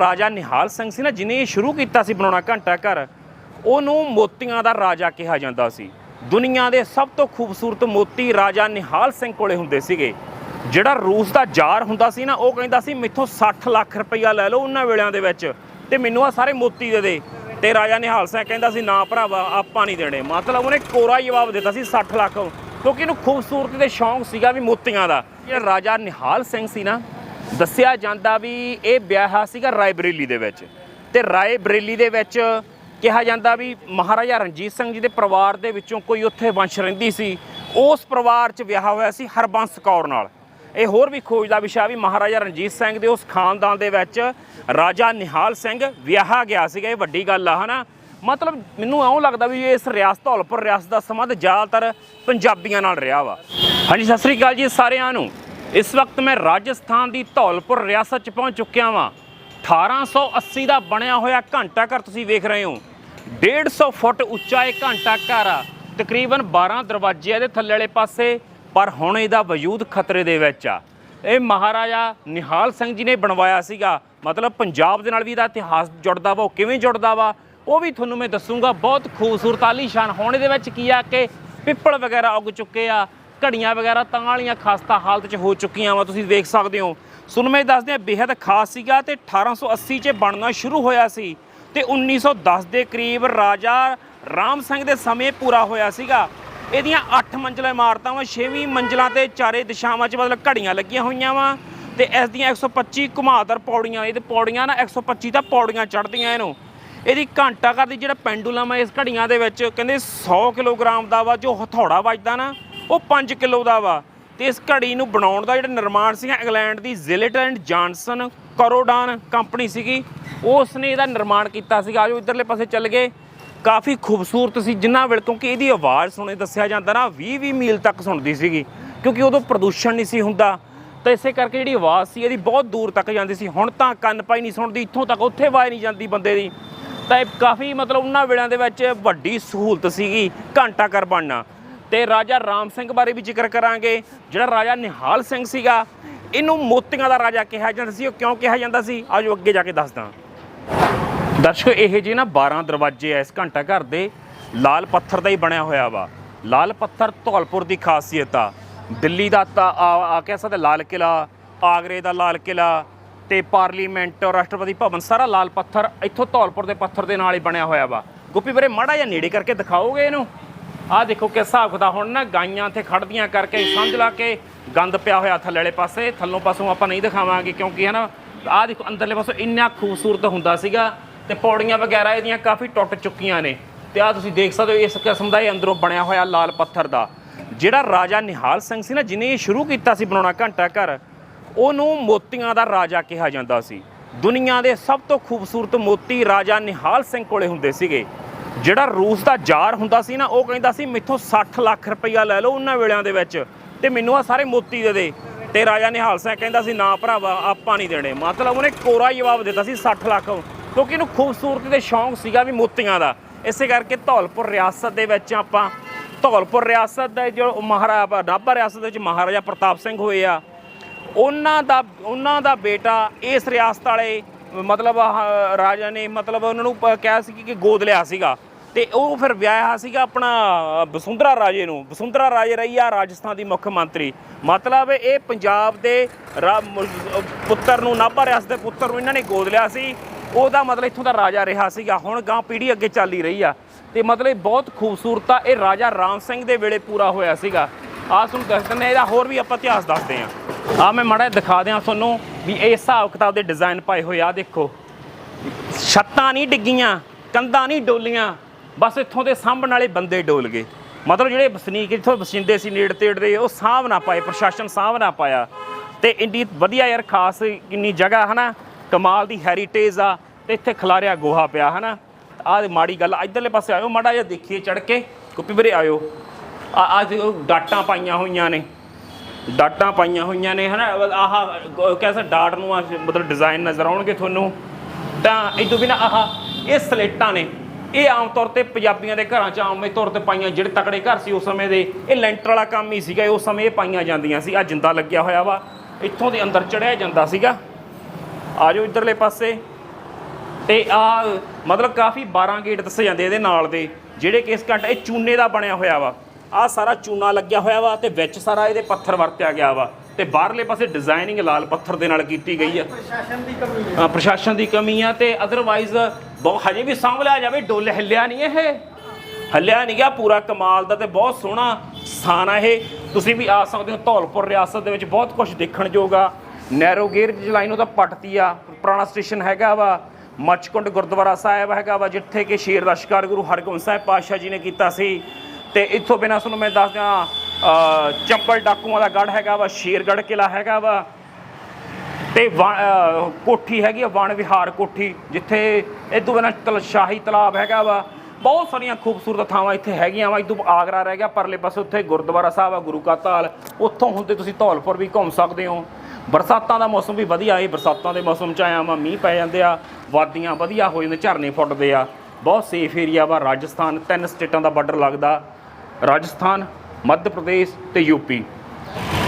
ਰਾਜਾ ਨਿਹਾਲ ਸਿੰਘ ਸੀ ਨਾ, ਜਿਨੇ ਇਹ ਸ਼ੁਰੂ ਕੀਤਾ ਸੀ ਬਣਾਉਣਾ ਘੰਟਾ ਘਰ, ਉਹਨੂੰ ਮੋਤੀਆਂ ਦਾ ਰਾਜਾ ਕਿਹਾ ਜਾਂਦਾ ਸੀ। ਦੁਨੀਆ ਦੇ ਸਭ ਤੋਂ ਖੂਬਸੂਰਤ ਮੋਤੀ ਰਾਜਾ ਨਿਹਾਲ ਸਿੰਘ ਕੋਲੇ ਹੁੰਦੇ ਸੀਗੇ। ਜਿਹੜਾ ਰੂਸ ਦਾ ਜ਼ਾਰ ਹੁੰਦਾ ਸੀ ਨਾ, ਉਹ ਕਹਿੰਦਾ ਸੀ, ਮੈਥੋਂ 60 ਲੱਖ ਰੁਪਈਆ ਲੈ ਲਓ ਉਹਨਾਂ ਵੇਲਿਆਂ ਦੇ ਵਿੱਚ ਤੇ ਮੈਨੂੰ ਆ ਸਾਰੇ ਮੋਤੀ ਦੇ ਦੇ। ਤੇ ਰਾਜਾ ਨਿਹਾਲ ਸਿੰਘ ਕਹਿੰਦਾ ਸੀ, ਨਾ ਭਰਾਵਾ, ਆਪਾਂ ਨਹੀਂ ਦੇਣੇ। ਮਤਲਬ ਉਹਨੇ ਕੋਰਾ ਜਵਾਬ ਦਿੱਤਾ ਸੀ 60 ਲੱਖ। ਕਿਉਂਕਿ ਇਹਨੂੰ ਖੂਬਸੂਰਤੀ ਦੇ ਸ਼ੌਂਕ ਸੀਗਾ ਵੀ ਮੋਤੀਆਂ ਦਾ। ਇਹ ਰਾਜਾ ਨਿਹਾਲ ਸਿੰਘ ਸੀ ਨਾ ਦੱਸਿਆ ਜਾਂਦਾ ਵੀ ਇਹ ਵਿਆਹ ਸੀਗਾ ਰਾਏਬਰੇਲੀ ਦੇ ਵਿੱਚ। ਤੇ ਰਾਏ ਬਰੇਲੀ ਦੇ ਵਿੱਚ ਕਿਹਾ ਜਾਂਦਾ ਵੀ ਮਹਾਰਾਜਾ ਰਣਜੀਤ ਸਿੰਘ ਜੀ ਦੇ ਪਰਿਵਾਰ ਦੇ ਵਿੱਚੋਂ ਕੋਈ ਉੱਥੇ ਵੰਸ਼ ਰਹਿੰਦੀ ਸੀ। ਉਸ ਪਰਿਵਾਰ 'ਚ ਵਿਆਹ ਹੋਇਆ ਸੀ ਹਰਬੰਸ ਕੌਰ ਨਾਲ। ਇਹ ਹੋਰ ਵੀ ਖੋਜ ਦਾ ਵਿਸ਼ਾ ਵੀ ਮਹਾਰਾਜਾ ਰਣਜੀਤ ਸਿੰਘ ਦੇ ਉਸ ਖਾਨਦਾਨ ਦੇ ਵਿੱਚ ਰਾਜਾ ਨਿਹਾਲ ਸਿੰਘ ਵਿਆਹਾ ਗਿਆ ਸੀਗਾ। ਇਹ ਵੱਡੀ ਗੱਲ ਆ, ਹਨਾ? ਮਤਲਬ ਮੈਨੂੰ ਇਉਂ ਲੱਗਦਾ ਵੀ ਇਸ ਰਿਆਸਤ, ਧੌਲਪੁਰ ਰਿਆਸਤ ਦਾ ਸੰਬੰਧ ਜ਼ਿਆਦਾਤਰ ਪੰਜਾਬੀਆਂ ਨਾਲ ਰਿਹਾ ਵਾ। ਹਾਂਜੀ, ਸਤਿ ਸ੍ਰੀ ਅਕਾਲ ਜੀ ਸਾਰਿਆਂ ਨੂੰ। ਇਸ ਵਕਤ ਮੈਂ ਰਾਜਸਥਾਨ ਦੀ ਧੌਲਪੁਰ ਰਿਆਸਤ 'ਚ ਪਹੁੰਚ ਚੁੱਕਿਆ ਵਾਂ। 1880 ਦਾ ਬਣਿਆ ਹੋਇਆ ਘੰਟਾ ਘਰ ਤੁਸੀਂ ਵੇਖ ਰਹੇ ਹੋ। 150 ਫੁੱਟ ਉੱਚਾ ਇਹ ਘੰਟਾ ਘਰ ਆ। ਤਕਰੀਬਨ 12 ਦਰਵਾਜ਼ੇ ਇਹਦੇ ਥੱਲੇ ਵਾਲੇ ਪਾਸੇ, ਪਰ ਹੁਣ ਇਹਦਾ ਵਜੂਦ ਖਤਰੇ ਦੇ ਵਿੱਚ ਆ। ਇਹ ਮਹਾਰਾਜਾ ਨਿਹਾਲ ਸਿੰਘ ਜੀ ਨੇ ਬਣਵਾਇਆ ਸੀਗਾ। ਮਤਲਬ ਪੰਜਾਬ ਦੇ ਨਾਲ ਵੀ ਇਹਦਾ ਇਤਿਹਾਸ ਜੁੜਦਾ ਵਾ, ਉਹ ਕਿਵੇਂ ਜੁੜਦਾ ਵਾ, ਉਹ ਵੀ ਤੁਹਾਨੂੰ ਮੈਂ ਦੱਸੂਗਾ। ਬਹੁਤ ਖੂਬਸੂਰਤ, ਆਲੀਸ਼ਾਨ। ਹੁਣ ਇਹਦੇ ਵਿੱਚ ਕੀ ਆ ਕਿ ਪਿੱਪਲ ਵਗੈਰਾ ਉੱਗ ਚੁੱਕੇ ਆ। ਘੜੀਆਂ ਵਗੈਰਾ ਤਾਂ ਵਾਲੀਆਂ ਖਸਤਾ ਹਾਲਤ 'ਚ ਹੋ ਚੁੱਕੀਆਂ ਵਾ, ਤੁਸੀਂ ਵੇਖ ਸਕਦੇ ਹੋ। ਸੁਨਮੇ ਦੱਸਦੇ ਆ ਬੇहद ਖਾਸ ਸੀਗਾ ਤੇ 1880 'ਚ ਬਣਨਾ ਸ਼ੁਰੂ ਹੋਇਆ ਸੀ ਤੇ 1910 ਦੇ ਕਰੀਬ ਰਾਜਾ ਰਾਮ ਸਿੰਘ ਦੇ ਸਮੇਂ ਪੂਰਾ ਹੋਇਆ ਸੀਗਾ। ਇਹਦੀਆਂ 8 ਮੰਜ਼ਲਾ ਇਮਾਰਤਾਂ ਵਾ 6ਵੀਂ ਮੰਜ਼ਲਾਂ ਤੇ ਚਾਰੇ ਦਿਸ਼ਾਵਾਂ 'ਚ ਮਤਲਬ ਘੜੀਆਂ ਲੱਗੀਆਂ ਹੋਈਆਂ ਵਾ ਤੇ ਇਸ ਦੀਆਂ 125 ਘੁਮਾਦਰ ਪੌੜੀਆਂ ਇਹਦੇ ਪੌੜੀਆਂ ਨਾ 125 ਤਾਂ ਪੌੜੀਆਂ ਚੜ੍ਹਦੀਆਂ ਇਹਨੂੰ। ਇਹਦੀ ਘੰਟਾ ਘਰ ਦੀ ਜਿਹੜਾ ਪੈਂਡੂਲਮ ਹੈ ਇਸ ਘੜੀਆਂ ਦੇ ਵਿੱਚ, ਕਹਿੰਦੇ 100 ਕਿਲੋਗ੍ਰਾਮ ਦਾ ਵਾ ਜੋ ਹਥੌੜਾ ਵੱਜਦਾ ਨਾ ਉਹ 5 ਕਿਲੋ ਦਾ ਵਾ। ਤੇ ਇਸ ਘੜੀ ਨੂੰ ਬਣਾਉਣ ਦਾ ਜਿਹੜਾ ਨਿਰਮਾਣ ਸੀਗਾ ਇੰਗਲੈਂਡ ਦੀ ਜ਼ਿਲਟ ਐਂਡ ਜਾਨਸਨ ਕਰੋਡਾਨ ਕੰਪਨੀ ਸੀਗੀ। ਉਸ ਨੇ ਇਹਦਾ ਨਿਰਮਾਣ ਕੀਤਾ ਸੀਗਾ। ਆਜੋ ਇਧਰਲੇ ਪਾਸੇ ਚੱਲ ਗਏ। ਕਾਫੀ ਖੂਬਸੂਰਤ ਸੀ। ਜਿੰਨਾ ਵੇਲੇ ਕਿਉਂਕਿ ਇਹਦੀ ਆਵਾਜ਼ ਸੁਣੇ ਦੱਸਿਆ ਜਾਂਦਾ ਨਾ 20 20 ਮੀਲ ਤੱਕ ਸੁਣਦੀ ਸੀਗੀ। ਕਿਉਂਕਿ ਉਦੋਂ ਪ੍ਰਦੂਸ਼ਣ ਨਹੀਂ ਸੀ ਹੁੰਦਾ। ਤਾਂ ਇਸੇ ਕਰਕੇ ਜਿਹੜੀ ਆਵਾਜ਼ ਸੀ, ਇਹਦੀ ਬਹੁਤ ਦੂਰ ਤੱਕ ਜਾਂਦੀ ਸੀ। ਹੁਣ ਤਾਂ ਕੰਨ ਪਾਈ ਨਹੀਂ ਸੁਣਦੀ, ਇੱਥੋਂ ਤੱਕ ਉੱਥੇ ਆਵਾਜ਼ ਨਹੀਂ ਜਾਂਦੀ ਬੰਦੇ ਦੀ। ਤਾਂ ਇਹ ਕਾਫੀ ਮਤਲਬ ਉਹਨਾਂ ਵੇਲਿਆਂ ਦੇ ਵਿੱਚ ਵੱਡੀ ਸਹੂਲਤ ਸੀਗੀ ਘੰਟਾ ਘਰ ਬਣਨਾ। ਤੇ ਰਾਜਾ ਰਾਮ ਸਿੰਘ ਬਾਰੇ ਵੀ ਜ਼ਿਕਰ ਕਰਾਂਗੇ। ਜਿਹੜਾ ਰਾਜਾ ਨਿਹਾਲ ਸਿੰਘ ਸੀਗਾ, ਇਹਨੂੰ ਮੋਤੀਆਂ ਦਾ ਰਾਜਾ ਕਿਹਾ ਜਾਂਦਾ ਸੀ। ਉਹ ਕਿਉਂ ਕਿਹਾ ਜਾਂਦਾ ਸੀ? ਆਜੋ ਅੱਗੇ ਜਾ ਕੇ ਦੱਸਦਾ। ਦਰਸ਼ਕੋ, ਇਹ ਜੀ ਨਾ 12 ਦਰਵਾਜ਼ੇ ਆ, ਇਸ ਘੰਟਾ ਘਰ ਦੇ। ਲਾਲ ਪੱਥਰ ਦਾ ਹੀ ਬਣਿਆ ਹੋਇਆ ਵਾ। ਲਾਲ ਪੱਥਰ ਧੌਲਪੁਰ ਦੀ ਖਾਸੀਅਤ ਆ। ਦਿੱਲੀ ਦਾ ਤਾਂ ਆ ਕਹਿ ਸਕਦੇ ਲਾਲ ਕਿਲਾ, ਆਗਰੇ ਦਾ ਲਾਲ ਕਿਲਾ ਤੇ ਪਾਰਲੀਮੈਂਟ, ਰਾਸ਼ਟਰਪਤੀ ਭਵਨ, ਸਾਰਾ ਲਾਲ ਪੱਥਰ ਇੱਥੋਂ ਧੌਲਪੁਰ ਦੇ ਪੱਥਰ ਦੇ ਨਾਲ ਹੀ ਬਣਿਆ ਹੋਇਆ ਵਾ। ਗੁੱਪੀ ਵੀਰੇ, ਮਾੜਾ ਜਿਹਾ ਨੇੜੇ ਕਰਕੇ ਦਿਖਾਓਗੇ ਇਹਨੂੰ? ਆਹ ਦੇਖੋ ਕਿਸ ਹਿਸਾਬ ਕਿਤਾਬ ਹੁਣ ਨਾ ਗਾਈਆਂ ਤੇ ਖੜਦੀਆਂ ਕਰਕੇ ਸਮਝ ਲਾ ਕੇ ਗੰਦ ਪਿਆ ਹੋਇਆ ਥੱਲੇ ਵਾਲੇ ਪਾਸੇ, ਥੱਲੋਂ ਪਾਸੋਂ ਆਪਾਂ ਨਹੀਂ ਦਿਖਾਵਾਂਗੇ ਕਿਉਂਕਿ ਹੈ ਨਾ ਆਹ ਦੇਖੋ ਅੰਦਰਲੇ ਪਾਸੋਂ ਇੰਨਾ ਖੂਬਸੂਰਤ ਹੁੰਦਾ ਸੀਗਾ ਤੇ ਪੌੜੀਆਂ ਵਗੈਰਾ ਇਹਦੀਆਂ ਕਾਫੀ ਟੁੱਟ ਚੁੱਕੀਆਂ ਨੇ ਤੇ ਆਹ ਤੁਸੀਂ ਦੇਖ ਸਕਦੇ ਹੋ ਇਸ ਕਿਸਮ ਦਾ ਇਹ ਅੰਦਰੋਂ ਬਣਿਆ ਹੋਇਆ ਲਾਲ ਪੱਥਰ ਦਾ। ਜਿਹੜਾ ਰਾਜਾ ਨਿਹਾਲ ਸਿੰਘ ਸੀ ਨਾ ਜਿਨੇ ਇਹ ਸ਼ੁਰੂ ਕੀਤਾ ਸੀ ਬਣਾਉਣਾ ਘੰਟਾ ਘਰ, ਉਹਨੂੰ ਮੋਤੀਆਂ ਦਾ ਰਾਜਾ ਕਿਹਾ ਜਾਂਦਾ ਸੀ। ਦੁਨੀਆ ਦੇ ਸਭ ਤੋਂ ਖੂਬਸੂਰਤ ਮੋਤੀ ਰਾਜਾ ਨਿਹਾਲ ਸਿੰਘ ਕੋਲੇ ਹੁੰਦੇ ਸੀਗੇ। ਜਿਹੜਾ ਰੂਸ ਦਾ ਜ਼ਾਰ ਹੁੰਦਾ ਸੀ ਨਾ, ਉਹ ਕਹਿੰਦਾ ਸੀ, ਮੈਥੋਂ 60 ਲੱਖ ਰੁਪਈਆ ਲੈ ਲਓ ਉਹਨਾਂ ਵੇਲਿਆਂ ਦੇ ਵਿੱਚ ਤੇ ਮੈਨੂੰ ਆ ਸਾਰੇ ਮੋਤੀ ਦੇ ਦੇ। ਤੇ ਰਾਜਾ ਨਿਹਾਲ ਸਿੰਘ ਕਹਿੰਦਾ ਸੀ, ਨਾ ਭਰਾਵਾ, ਆਪਾਂ ਨਹੀਂ ਦੇਣੇ। ਮਤਲਬ ਉਹਨੇ ਕੋਰਾ ਜਵਾਬ ਦਿੱਤਾ ਸੀ 60 ਲੱਖ। ਕਿਉਂਕਿ ਇਹਨੂੰ ਖੂਬਸੂਰਤੀ ਦੇ ਸ਼ੌਂਕ ਸੀਗਾ ਵੀ ਮੋਤੀਆਂ ਦਾ। ਇਸੇ ਕਰਕੇ ਧੌਲਪੁਰ ਰਿਆਸਤ ਦੇ ਵਿੱਚ ਆਪਾਂ, ਧੌਲਪੁਰ ਰਿਆਸਤ ਦੇ ਜੋ ਮਹਾਰਾਜਾ ਨਾਭਾ ਰਿਆਸਤ ਦੇ ਵਿੱਚ ਮਹਾਰਾਜਾ ਪ੍ਰਤਾਪ ਸਿੰਘ ਹੋਏ ਆ। ਉਹਨਾਂ ਦਾ ਉਹਨਾਂ ਦਾ ਬੇਟਾ ਇਸ ਰਿਆਸਤ ਵਾਲੇ ਮਤਲਬ ਰਾਜਾ ਨੇ ਮਤਲਬ ਉਹਨਾਂ ਨੂੰ ਪ- ਕਿਹਾ ਸੀ ਕਿ ਗੋਦ ਲਿਆ ਸੀਗਾ। ਤੇ ਉਹ ਫਿਰ ਵਿਆਹਿਆ ਸੀਗਾ ਆਪਣਾ ਬਸੁੰਧਰਾ ਰਾਜੇ ਨੂੰ। ਬਸੁੰਧਰਾ ਰਾਜੇ ਰਹੀ ਆ ਰਾਜਸਥਾਨ ਦੀ ਮੁੱਖ ਮੰਤਰੀ। ਮਤਲਬ ਇਹ ਪੰਜਾਬ ਦੇ ਰਾ- ਪੁੱਤਰ ਨੂੰ ਨਾਭਾ ਰਿਆਸਤ ਦੇ ਪੁੱਤਰ ਨੂੰ ਇਹਨਾਂ ਨੇ ਗੋਦ ਲਿਆ ਸੀ। ਉਹਦਾ ਮਤਲਬ ਇੱਥੋਂ ਦਾ ਰਾਜਾ ਰਿਹਾ ਸੀਗਾ। ਹੁਣ ਗਾਂ ਪੀੜ੍ਹੀ ਅੱਗੇ ਚੱਲੀ ਰਹੀ ਆ। ਤੇ ਮਤਲਬ ਇਹ ਬਹੁਤ ਖੂਬਸੂਰਤ ਆ ਇਹ ਰਾਜਾ ਰਾਮ ਸਿੰਘ ਦੇ ਵੇਲੇ ਪੂਰਾ ਹੋਇਆ ਸੀਗਾ। ਆਹ ਤੁਹਾਨੂੰ ਦੱਸ ਦਿੰਦੇ ਇਹਦਾ ਹੋਰ ਵੀ ਆਪਾਂ ਇਤਿਹਾਸ ਦੱਸਦੇ ਆ ਆ ਮੈਂ ਮਾੜਾ ਦਿਖਾ ਦਿਆਂ ਤੁਹਾਨੂੰ। ਵੀ ਇਹ ਹਿਸਾਬ ਕਿਤਾਬ ਦੇ ਡਿਜ਼ਾਈਨ ਪਾਏ ਹੋਏ ਆ, ਆਹ ਦੇਖੋ। ਛੱਤਾਂ ਨਹੀਂ ਡਿੱਗੀਆਂ, ਕੰਧਾਂ ਨਹੀਂ ਡੋਲੀਆਂ, ਬਸ ਇੱਥੋਂ ਦੇ ਸਾਂਭਣ ਵਾਲੇ ਬੰਦੇ ਡੋਲ ਗਏ। ਮਤਲਬ ਜਿਹੜੇ ਵਸਨੀਕ ਇੱਥੋਂ ਵਸਿੰਦੇ ਸੀ, ਨੇੜ ਤੇੜ ਦੇ, ਉਹ ਸਾਂਭ ਨਾ ਪਾਏ, ਪ੍ਰਸ਼ਾਸਨ ਸਾਂਭ ਨਾ ਪਾਇਆ। ਤੇ ਇੰਡੀ ਵਧੀਆ ਯਾਰ ਖਾਸ ਇੰਨੀ ਜਗ੍ਹਾ, ਹਨਾ? ਕਮਾਲ ਦੀ ਹੈਰੀਟੇਜ ਆ, ਤੇ ਇੱਥੇ ਖਲਾਰਿਆ ਗੋਹਾ ਪਿਆ, ਹਨਾ? ਆਹ ਮਾੜੀ ਗੱਲ ਆ। ਇੱਧਰਲੇ ਪਾਸੇ ਆਇਓ, ਮਾੜਾ ਜਿਹਾ ਦੇਖੀਏ ਚੜ ਕੇ। ਕੁੱਪੀ ਵੀਰੇ ਆਇਓ। ਆ ਆ ਡਾਟਾਂ ਪਾਈਆਂ ਹੋਈਆਂ ਨੇ। ਡਾਟਾਂ ਪਾਈਆਂ ਹੋਈਆਂ ਨੇ, ਹਨਾ? ਆਹ ਕੈਸਾ ਡਾਟ ਨੂੰ ਆਹ ਮਤਲਬ ਡਿਜ਼ਾਈਨ ਨਜ਼ਰ ਆਉਣਗੇ ਤੁਹਾਨੂੰ। ਤਾਂ ਇਹ ਤੋਂ ਬਿਨਾ ਆਹ, ਇਹ ਸਲੇਟਾਂ ਨੇ। ਇਹ ਆਮ ਤੌਰ ਤੇ ਪੰਜਾਬੀਆਂ ਦੇ ਘਰਾਂ 'ਚ ਆਮ ਤੌਰ ਤੇ ਪਾਈਆਂ, ਜਿਹੜੇ ਤਕੜੇ ਘਰ ਸੀ ਉਸ ਸਮੇਂ ਦੇ, ਇਹ ਲੈਂਟਰ ਵਾਲਾ ਕੰਮ ਹੀ ਸੀਗਾ ਉਸ ਸਮੇਂ ਇਹ ਪਾਈਆਂ ਜਾਂਦੀਆਂ ਸੀ। ਆ ਜਿੰਦਾ ਲੱਗਿਆ ਹੋਇਆ ਵਾ। ਇੱਥੋਂ ਦੇ ਅੰਦਰ ਚੜਿਆ ਜਾਂਦਾ ਸੀਗਾ। ਆ ਜਾਓ ਇਧਰਲੇ ਪਾਸੇ। ਤੇ ਆ ਮਤਲਬ ਕਾਫੀ 12 ਗੇਟ ਦੱਸੇ ਜਾਂਦੇ ਇਹਦੇ ਨਾਲ ਦੇ, ਜਿਹੜੇ ਕਿ ਇਸ ਘੰਟਾ ਇਹ ਚੂਨੇ ਦਾ ਬਣਿਆ ਹੋਇਆ ਵਾ। ਆ ਸਾਰਾ ਚੂਨਾ ਲੱਗਿਆ ਹੋਇਆ ਵਾ ਤੇ ਵਿੱਚ ਸਾਰਾ ਇਹਦੇ ਪੱਥਰ ਵਰਤਿਆ ਗਿਆ ਵਾ ਤੇ ਬਾਹਰਲੇ ਪਾਸੇ ਡਿਜ਼ਾਈਨਿੰਗ ਲਾਲ ਪੱਥਰ ਦੇ ਨਾਲ ਕੀਤੀ ਗਈ ਆ। ਪ੍ਰਸ਼ਾਸਨ ਦੀ ਕਮੀ ਹੈ। ਅ, ਪ੍ਰਸ਼ਾਸਨ ਦੀ ਕਮੀ ਆ ਤੇ ਅਦਰਵਾਈਜ਼ ਬਹੁਤ ਹਜੇ ਵੀ ਸਾਂਭ ਲਿਆ ਜਾਵੇ ਡੋਲ ਹਿੱਲਿਆ ਨਹੀਂ ਇਹ। ਹੱਲਿਆ ਨਹੀਂ ਗਿਆ ਪੂਰਾ ਕਮਾਲ ਦਾ ਤੇ ਬਹੁਤ ਸੋਹਣਾ ਸਥਾਨ ਆ ਇਹ। ਤੁਸੀਂ ਵੀ ਆ ਸਕਦੇ ਹੋ ਧੌਲਪੁਰ ਰਿਆਸਤ ਦੇ ਵਿੱਚ ਬਹੁਤ ਕੁਝ ਦੇਖਣ ਯੋਗਾ ਨੈਰੋ ਗੇਜ ਲਾਈਨ ਉਹਦਾ ਪੱਟਤੀ ਆ ਪੁਰਾਣਾ ਸਟੇਸ਼ਨ ਹੈਗਾ ਵਾ ਮੱਚਕੁੰਡ ਗੁਰਦੁਆਰਾ ਸਾਹਿਬ ਹੈਗਾ ਵਾ ਜਿੱਥੇ ਕਿ ਸ਼ੇਰ ਦਾ ਸ਼ਿਕਾਰ ਗੁਰੂ ਹਰਗੋਬਿੰਦ ਸਾਹਿਬ ਪਾਤਸ਼ਾਹ ਜੀ ਨੇ ਕੀਤਾ ਸੀ। ਤੇ ਇੱਥੋਂ ਬਿਨਾਂ ਤੁਹਾਨੂੰ ਮੈਂ ਦੱਸ ਦਿਆਂ ਅ, ਡਾਕੂਆਂ ਦਾ ਗੜ ਹੈਗਾ ਵਾ ਸ਼ੇਰਗੜ੍ਹ ਕਿਲਾ ਹੈਗਾ ਵਾ ਤੇ ਵਾ- ਕੋਠੀ ਹੈਗੀ ਆ ਵਣ ਵਿਹਾਰ ਕੋਠੀ ਜਿੱਥੇ ਇਹ ਤੋਂ ਬਿਨਾਂ ਤਲ ਸ਼ਾਹੀ ਤਲਾਬ ਹੈਗਾ ਵਾ। ਬਹੁਤ ਸਾਰੀਆਂ ਖੂਬਸੂਰਤ ਥਾਵਾਂ ਇੱਥੇ ਹੈਗੀਆਂ ਵਾ। ਇਦੋਂ ਆਗਰਾ ਰਹਿ ਗਿਆ ਪਰਲੇ ਪਾਸੇ ਉੱਥੇ ਗੁਰਦੁਆਰਾ ਸਾਹਿਬ ਆ ਗੁਰੂ ਕਾ ਤਾਲ। ਉੱਥੋਂ ਹੁੰਦੇ ਤੁਸੀਂ ਧੌਲਪੁਰ ਵੀ ਘੁੰਮ ਸਕਦੇ ਹੋ। ਬਰਸਾਤਾਂ ਦਾ ਮੌਸਮ ਵੀ ਵਧੀਆ ਏ ਬਰਸਾਤਾਂ ਦੇ ਮੌਸਮ ਚ ਆਇਆ ਵਾ ਮੀਂਹ ਪੈ ਜਾਂਦੇ ਆ ਵਾਦੀਆਂ ਵਧੀਆ ਹੋ ਜਾਂਦੇ ਝਰਨੇ ਫੁੱਟਦੇ ਆ। ਬਹੁਤ ਸੇਫ ਏਰੀਆ ਵਾ ਰਾਜਸਥਾਨ ਤਿੰਨ ਸਟੇਟਾਂ ਦਾ ਬਾਰਡਰ ਲੱਗਦਾ। ਰਾਜਸਥਾਨ, ਮੱਧ ਪ੍ਰਦੇਸ਼ ਤੇ ਯੂਪੀ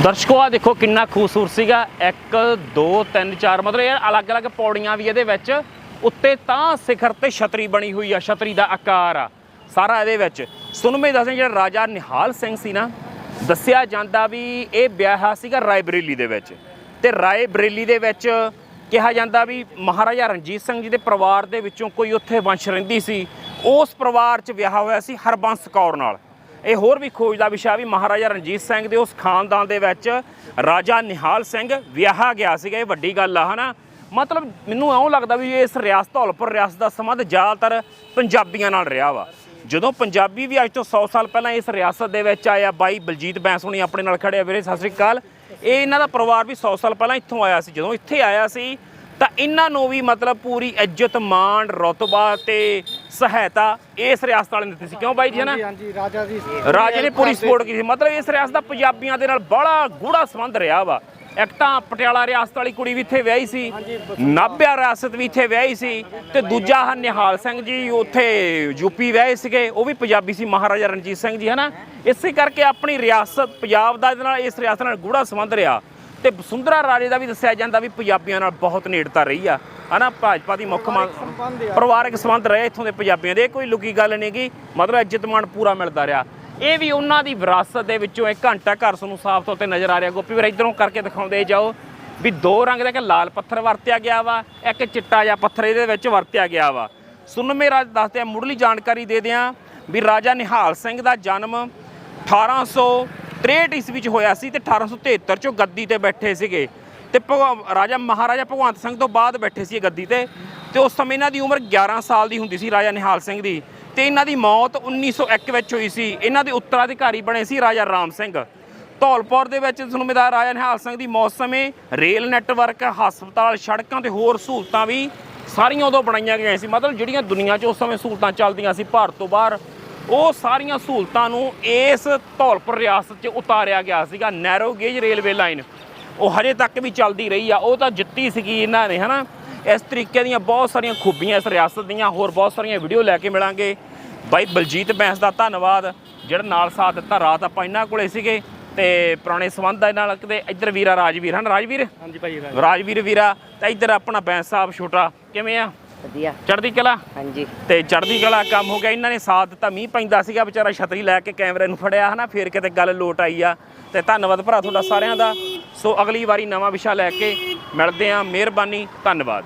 ਦਰਸ਼ਕੋ ਆ ਦੇਖੋ ਕਿੰਨਾ ਖੂਬਸੂਰਤ ਸੀਗਾ। 1 2 3 4 ਮਤਲਬ ਇਹ ਅਲੱਗ-ਅਲੱਗ ਪੌੜੀਆਂ ਵੀ ਇਹਦੇ ਵਿੱਚ। ਉੱਤੇ ਤਾਂ ਸਿਖਰ ਤੇ ਛਤਰੀ ਬਣੀ ਹੋਈ ਆ, ਛਤਰੀ ਦਾ ਆਕਾਰ ਆ। ਸਾਰਾ ਇਹਦੇ ਵਿੱਚ। ਸੁਨਮੇ ਦੱਸਦੇ ਜਿਹੜਾ ਰਾਜਾ ਨਿਹਾਲ ਸਿੰਘ ਸੀ ਨਾ, ਦੱਸਿਆ ਜਾਂਦਾ ਵੀ ਇਹ ਵਿਆਹ ਸੀਗਾ ਰਾਏਬਰੇਲੀ ਦੇ ਵਿੱਚ। ਤੇ ਰਾਏਬਰੇਲੀ ਦੇ ਵਿੱਚ ਕਿਹਾ ਜਾਂਦਾ ਵੀ ਮਹਾਰਾਜਾ ਰਣਜੀਤ ਸਿੰਘ ਜੀ ਦੇ ਪਰਿਵਾਰ ਦੇ ਵਿੱਚੋਂ ਕੋਈ ਉੱਥੇ ਵੰਸ਼ ਰਹਿੰਦੀ ਸੀ। ਉਸ ਪਰਿਵਾਰ 'ਚ ਵਿਆਹ ਹੋਇਆ ਸੀ ਹਰਬੰਸ ਕੌਰ ਨਾਲ। ਇਹ ਹੋਰ ਵੀ ਖੋਜ ਦਾ ਵਿਸ਼ਾ ਵੀ ਮਹਾਰਾਜਾ ਰਣਜੀਤ ਸਿੰਘ ਦੇ ਉਸ ਖਾਨਦਾਨ ਦੇ ਵਿੱਚ ਰਾਜਾ ਨਿਹਾਲ ਸਿੰਘ ਵਿਆਹਾ ਗਿਆ ਸੀਗਾ, ਇਹ ਵੱਡੀ ਗੱਲ ਆ, ਹਨਾ? ਮਤਲਬ ਮੈਨੂੰ ਇਉਂ ਲੱਗਦਾ ਵੀ ਇਸ ਰਿਆਸਤ, ਧੌਲਪੁਰ ਰਿਆਸਤ ਦਾ ਸੰਬੰਧ ਜ਼ਿਆਦਾਤਰ ਪੰਜਾਬੀਆਂ ਨਾਲ ਰਿਹਾ ਵਾ। ਜਦੋਂ ਪੰਜਾਬੀ ਵੀ ਅੱਜ ਤੋਂ 100 ਸਾਲ ਪਹਿਲਾਂ ਇਸ ਰਿਆਸਤ ਦੇ ਵਿੱਚ ਆਇਆ, ਬਾਈ ਬਲਜੀਤ ਬੈਂਸ ਹੁਣੀ ਆਪਣੇ ਨਾਲ ਖੜੇ ਆ ਵੀਰੇ, ਸਤਿ ਸ੍ਰੀ ਅਕਾਲ। ਇਹ ਇਹਨਾਂ ਦਾ ਪਰਿਵਾਰ ਵੀ 100 ਸਾਲ ਪਹਿਲਾਂ ਇੱਥੋਂ ਆਇਆ ਸੀ। ਜਦੋਂ ਇੱਥੇ ਆਇਆ ਸੀ, ਤਾਂ ਇਹਨਾਂ ਨੂੰ ਵੀ ਮਤਲਬ ਪੂਰੀ ਇੱਜ਼ਤ, ਮਾਣ, ਰਤਬਾ ਤੇ ਸਹਾਇਤਾ ਇਸ ਰਿਆਸਤ ਵਾਲਿਆਂ ਨੇ ਦਿੱਤੀ ਸੀ। ਕਿਉਂ ਬਾਈ ਜੀ ਹਨਾ ਹਾਂਜੀ ਹਾਂਜੀ ਰਾਜਾ ਦੀ ਰਾਜੇ ਨੇ ਪੂਰੀ ਸਪੋਰਟ ਕੀਤੀ ਸੀ। ਮਤਲਬ ਇਸ ਰਿਆਸਤ ਦਾ ਪੰਜਾਬੀਆਂ ਦੇ ਨਾਲ ਬੜਾ ਗੂੜਾ ਸੰਬੰਧ ਰਿਹਾ ਵਾ। ਇੱਕ ਤਾਂ ਪਟਿਆਲਾ ਰਿਆਸਤ ਵਾਲੀ ਕੁੜੀ ਵੀ ਇੱਥੇ ਵਿਆਹੀ ਸੀ ਨਾਭਿਆ ਰਿਆਸਤ ਵੀ ਇੱਥੇ ਵਿਆਹੀ ਸੀ ਤੇ ਦੂਜਾ ਹਨ ਨਿਹਾਲ ਸਿੰਘ ਜੀ ਉੱਥੇ ਯੂਪੀ ਵਿਆਹੇ ਸੀਗੇ। ਉਹ ਵੀ ਪੰਜਾਬੀ ਸੀ ਮਹਾਰਾਜਾ ਰਣਜੀਤ ਸਿੰਘ ਜੀ ਹਨਾ ਇਸੇ ਕਰਕੇ ਆਪਣੀ ਰਿਆਸਤ ਪੰਜਾਬ ਦਾ ਇਹਦੇ ਨਾਲ ਇਸ ਰਿਆਸਤ ਨਾਲ ਗੂੜਾ ਸੰਬੰਧ ਰਿਹਾ। ਤੇ ਸੁੰਦਰਾ ਰਾਜੇ ਦਾ ਵੀ ਦੱਸਿਆ ਜਾਂਦਾ ਵੀ ਪੰਜਾਬੀਆਂ ਨਾਲ ਬਹੁਤ ਨੇੜਤਾ ਰਹੀ ਆ। ਹਨਾ, ਭਾਜਪਾ ਦੀ ਮੁੱਖ ਮੰਗ ਪਰਿਵਾਰਕ ਸੰਬੰਧ ਰਹੇ ਇੱਥੋਂ ਦੇ ਪੰਜਾਬੀਆਂ ਦੇ ਕੋਈ ਲੁਕੀ ਗੱਲ ਨਹੀਂ ਗੀ। ਮਤਲਬ ਇੱਜ਼ਤ ਮਾਣ ਪੂਰਾ ਮਿਲਦਾ ਰਿਹਾ। ਇਹ ਵੀ ਉਹਨਾਂ ਦੀ ਵਿਰਾਸਤ ਦੇ ਵਿੱਚੋਂ ਇੱਕ ਘੰਟਾ ਘਰ ਤੁਹਾਨੂੰ ਸਾਫ਼ ਤੌਰ ਤੇ ਨਜ਼ਰ ਆ ਰਿਹਾ। ਗੋਪੀ ਵੀਰ, ਇਧਰੋਂ ਕਰਕੇ ਦਿਖਾਉਂਦੇ ਜਾਓ ਵੀ ਦੋ ਰੰਗ ਦਾ ਇੱਕ ਲਾਲ ਪੱਥਰ ਵਰਤਿਆ ਗਿਆ ਵਾ, ਇੱਕ ਚਿੱਟਾ ਜਿਹਾ ਪੱਥਰ ਇਹਦੇ ਵਿੱਚ ਵਰਤਿਆ ਗਿਆ ਵਾ। ਸੁਨਮੇ ਰਾਜ ਦੱਸਦੇ ਆ, ਮੁੱਢਲੀ ਜਾਣਕਾਰੀ ਦੇ ਦਿਆਂ ਵੀ ਰਾਜਾ ਨਿਹਾਲ ਸਿੰਘ ਦਾ ਜਨਮ 1863 ਈਸਵੀ ਵਿੱਚ ਹੋਇਆ ਸੀ ਤੇ 1873 ਚੋਂ ਗੱਦੀ ਤੇ ਬੈਠੇ ਸੀਗੇ। ਤੇ ਭਗਵਾ- ਰਾਜਾ ਮਹਾਰਾਜਾ ਭਗਵੰਤ ਸਿੰਘ ਤੋਂ ਬਾਅਦ ਬੈਠੇ ਸੀ ਇਹ ਗੱਦੀ ਤੇ ਤੇ ਉਸ ਸਮੇਂ ਇਹਨਾਂ ਦੀ ਉਮਰ 11 ਸਾਲ ਦੀ ਹੁੰਦੀ ਸੀ ਰਾਜਾ ਨਿਹਾਲ ਸਿੰਘ ਦੀ ਤੇ ਇਹਨਾਂ ਦੀ ਮੌਤ 1901 ਵਿੱਚ ਹੋਈ ਸੀ। ਇਹਨਾਂ ਦੇ ਉੱਤਰਾਧਿਕਾਰੀ ਬਣੇ ਸੀ ਰਾਜਾ ਰਾਮ ਸਿੰਘ। ਧੌਲਪੁਰ ਦੇ ਵਿੱਚ ਤੁਹਾਨੂੰ ਮੇਰਾ ਰਾਜਾ ਨਿਹਾਲ ਸਿੰਘ ਦੀ ਮੌਤ ਸਮੇਂ ਰੇਲ ਨੈਟਵਰਕ, ਹਸਪਤਾਲ, ਸੜਕਾਂ ਤੇ ਹੋਰ ਸਹੂਲਤਾਂ ਵੀ ਸਾਰੀਆਂ ਉਦੋਂ ਬਣਾਈਆਂ ਗਈਆਂ ਸੀ। ਮਤਲਬ ਜਿਹੜੀਆਂ ਦੁਨੀਆ 'ਚ ਉਸ ਸਮੇਂ ਸਹੂਲਤਾਂ ਚੱਲਦੀਆਂ ਸੀ ਭਾਰਤ ਤੋਂ ਬਾਹਰ, ਉਹ ਸਾਰੀਆਂ ਸਹੂਲਤਾਂ ਨੂੰ ਇਸ ਧੌਲਪੁਰ ਰਿਆਸਤ 'ਚ ਉਤਾਰਿਆ ਗਿਆ ਸੀਗਾ, ਨੈਰੋ ਗੇਜ ਰੇਲਵੇ ਲਾਈਨ। ਉਹ ਹਜੇ ਤੱਕ ਵੀ ਚੱਲਦੀ ਰਹੀ ਆ। ਉਹ ਤਾਂ ਜਿੱਤੀ ਸੀਗੀ ਇਹਨਾਂ ਨੇ ਹਨਾ? ਇਸ ਤਰੀਕੇ ਦੀਆਂ ਬਹੁਤ ਸਾਰੀਆਂ ਖੂਬੀਆਂ ਇਸ ਰਿਆਸਤ ਦੀਆਂ ਹੋਰ ਬਹੁਤ ਸਾਰੀਆਂ ਵੀਡੀਓ ਲੈ ਕੇ ਮਿਲਾਂਗੇ। ਬਾਈ ਬਲਜੀਤ ਬੈਂਸ ਦਾ ਧੰਨਵਾਦ। ਜਿਹੜਾ ਨਾਲ ਸਾਥ ਦਿੱਤਾ ਰਾਤ ਆਪਾਂ ਇਹਨਾਂ ਕੋਲੇ ਸੀਗੇ ਤੇ ਪੁਰਾਣੇ ਸੰਬੰਧ ਆ ਇਹਨਾਂ ਨਾਲ। ਕਿਤੇ ਇੱਧਰ ਵੀਰਾ ਰਾਜਵੀਰ ਹਨ ਰਾਜਵੀਰ? ਹਾਂਜੀ ਭਾਈ ਰਾਜਵੀਰ। ਵੀਰਾ ਤੇ ਇੱਧਰ ਆਪਣਾ ਬੈਂਸ ਸਾਹਿਬ ਛੋਟਾ ਕਿਵੇਂ ਆ? ਵਧੀਆ। ਚੜ੍ਹਦੀ ਕਲਾ? ਹਾਂਜੀ। ਤੇ ਚੜ੍ਹਦੀ ਕਲਾ ਕੰਮ ਹੋ ਗਿਆ ਇਹਨਾਂ ਨੇ ਸਾਥ ਦਿੱਤਾ। ਮੀਂਹ ਪੈਂਦਾ ਸੀਗਾ ਵਿਚਾਰਾ ਛਤਰੀ ਲੈ ਕੇ ਕੈਮਰੇ ਨੂੰ ਫੜਿਆ ਹਨਾ? ਫੇਰ ਕਿਤੇ ਗੱਲ ਲੋਟ ਆਈ ਆ। ਤੇ ਧੰਨਵਾਦ ਭਰਾ ਤੁਹਾਡਾ ਸਾਰਿਆਂ ਦਾ। ਸੋ ਅਗਲੀ ਵਾਰੀ ਨਵਾਂ ਵਿਸ਼ਾ ਲੈ ਕੇ ਮਿਲਦੇ ਆਂ ਮਿਹਰਬਾਨੀ ਧੰਨਵਾਦ।